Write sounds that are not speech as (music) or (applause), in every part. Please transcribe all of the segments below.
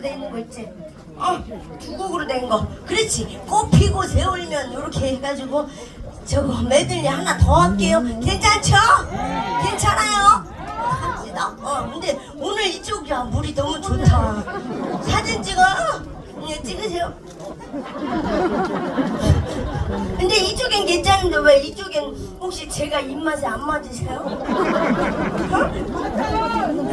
돼 있는 거 있지? 어, 두 곡으로 된 거. 그렇지. 꽃 피고 세월면 이렇게 해가지고 저거 메들리 하나 더 할게요. 괜찮죠? 괜찮아요? 갑시다. 어, 근데 오늘 이쪽이야 물이 너무 좋다. 사진 찍어. 예, 찍으세요. 근데 이쪽엔 괜찮은데 왜 이쪽엔 혹시 제가 입맛에 안 맞으세요? 어?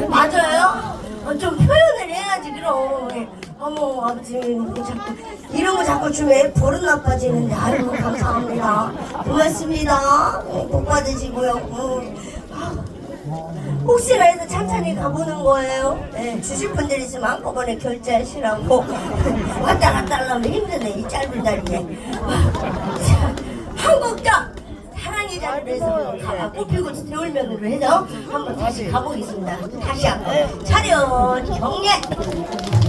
맞아요? 어, 좀 표현을 해야지 그럼 예. 어머 아버지 자꾸 이런 거 자꾸 주면 버릇 나빠지는데 아이고 감사합니다 고맙습니다 예, 복 받으시고요 음. 혹시나 해서 천천히 가보는 거예요. 네, 주실 분들 있으면 한꺼번에 결제하시라고. (laughs) 왔다 갔다 하려면 힘드네, 이 짧은 다리에. 자, 한국적 사랑의 자리로 해서 가, 꽃피고 세울면으로 해서 한번 다시 가보겠습니다. 다시 한번. 차렷, 경례!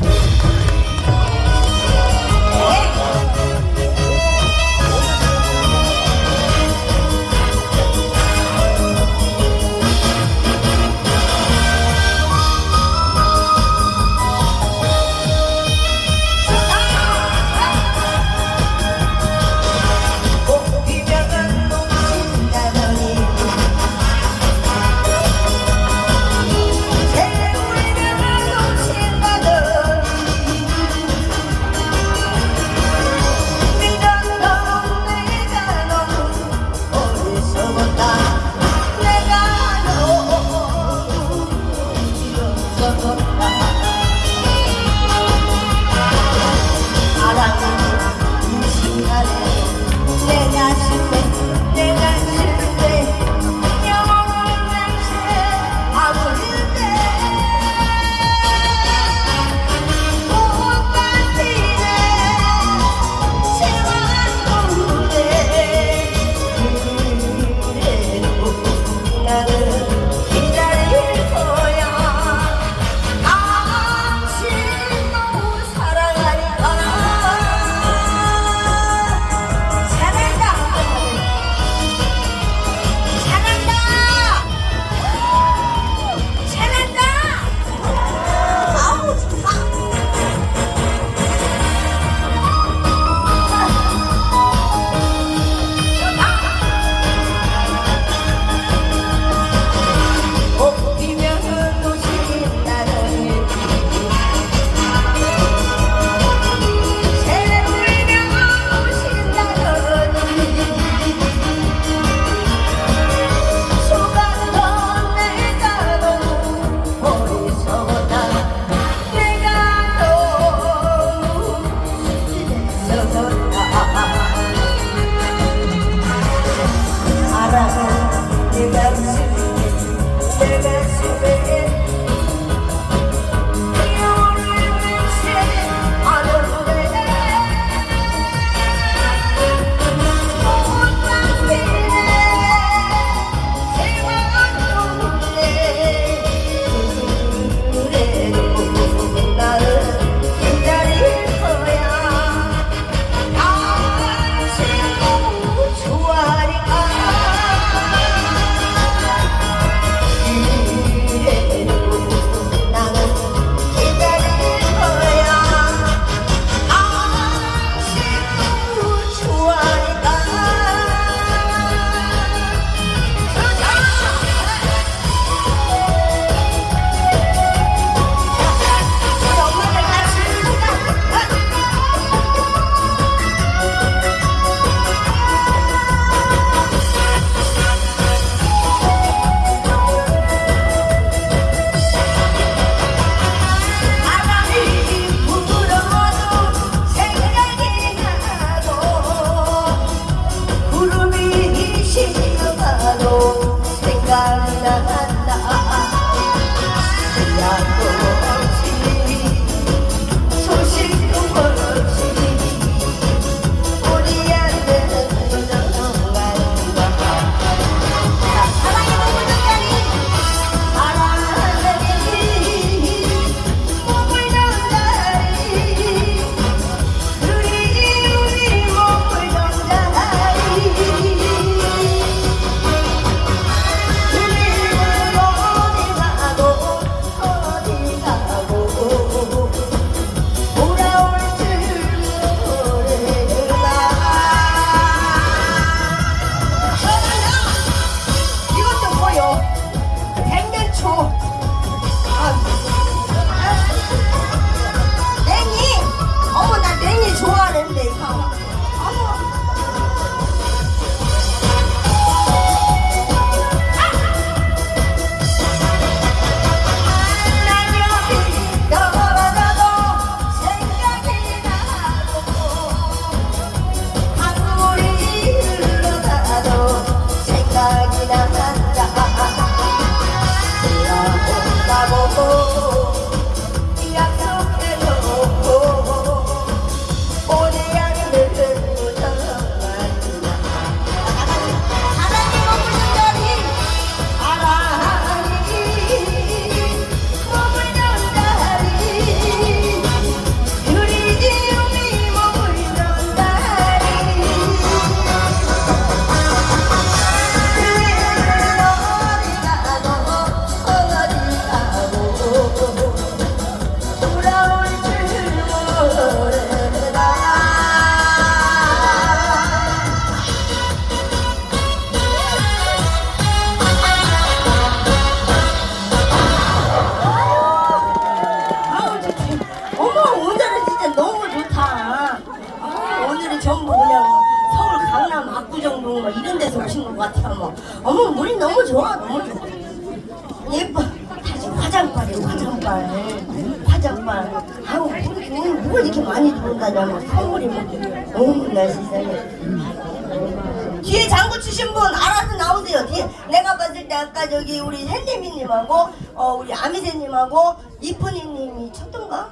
뒤에 장구 치신 분 알아서 나오세요. 뒤에 내가 봤을 때 아까 저기 우리 햇님이님하고 어 우리 아미새님하고 이쁜이님이 쳤던가?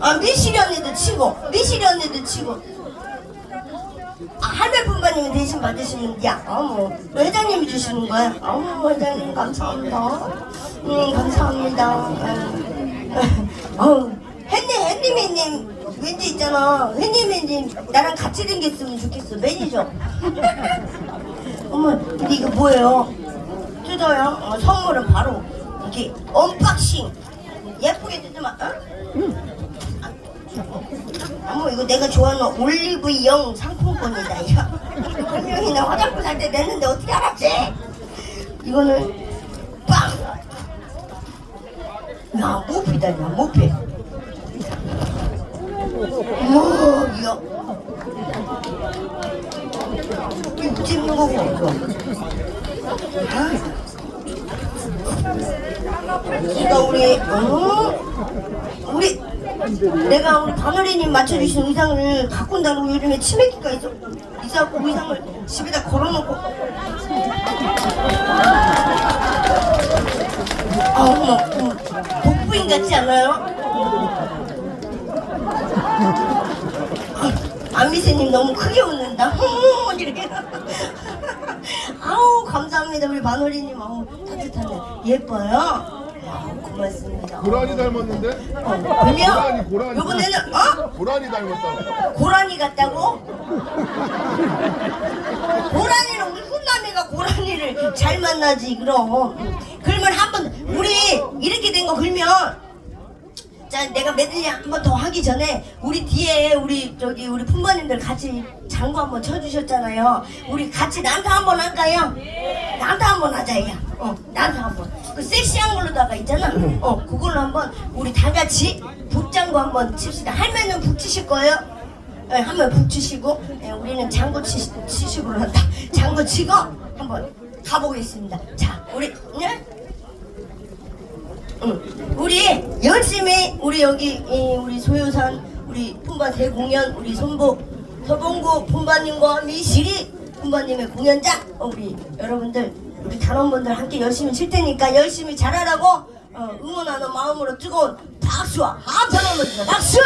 아 미시리 언니도 치고 미시리 언니도 치고 아 할매 분바님이 대신 받으시는 야 어머 회장님이 주시는 거야? 어머 회장님 감사합니다. 음 감사합니다. (laughs) 어 햇님 햇님이님 왠지 있잖아 햇님이님 나랑 같이 댕겼으면 좋겠어 매니저. (laughs) 어머 근데 이거 뭐예요? 뜯어요? 어, 선물은 바로 이게 언박싱 예쁘게 뜯으면 어? 어머 이거 내가 좋아하는 올리브영 상품권이다 이거 한 명이나 화장품 살 때 냈는데 어떻게 알았지? 이거는 빵! 야 모피다 야 모피 뭐 이거 이거 찍는 거고 이거 아. 이거 우리 어? 우리 내가 우리 바늘이님 맞춰주신 의상을 갖고 온다고 요즘에 치매기가 있어 있어갖고 의상을 집에다 걸어놓고 아 어머 어머, 독부인 같지 않아요? 아, 안미세님 너무 크게 웃는다 (laughs) 이렇게 아우 감사합니다 우리 마놀이님 아우 따뜻하네 예뻐요 아우 고맙습니다 고라니 닮았는데? 어, 고라니, 고라니. 요번에는 어? 고라니 닮았다고. 고라니 같다고? 고라니는 우리 훈남이가 고라니를 잘 만나지 그럼 그러면 한번 우리 이렇게 된 거 그러면 자 내가 메들리 한 번 더 하기 전에 우리 뒤에 우리 저기 우리 품바님들 같이 장구 한번 쳐주셨잖아요. 우리 같이 난타 한번 할까요? 난타 한번 하자 야. 어, 난타 한번. 그 섹시한 걸로다가 있잖아. 어 그걸로 한번 우리 다 같이 북장구 한번 칩시다. 할매는 북 치실 거예요? 네, 한번 북 치시고 예, 우리는 장구 치, 치시고 한다. (laughs) 장구 치고 한번 가보겠습니다. 자 우리 네? 응. 우리 열심히 우리 여기 이 우리 소유산 우리 품바 대공연 우리 손보 서봉구 품바님과 미시리 품바님의 공연장 어, 우리 여러분들 우리 단원분들 함께 열심히 칠 테니까 열심히 잘하라고 어, 응원하는 마음으로 뜨거운 박수와 함성 한번 주세요 박수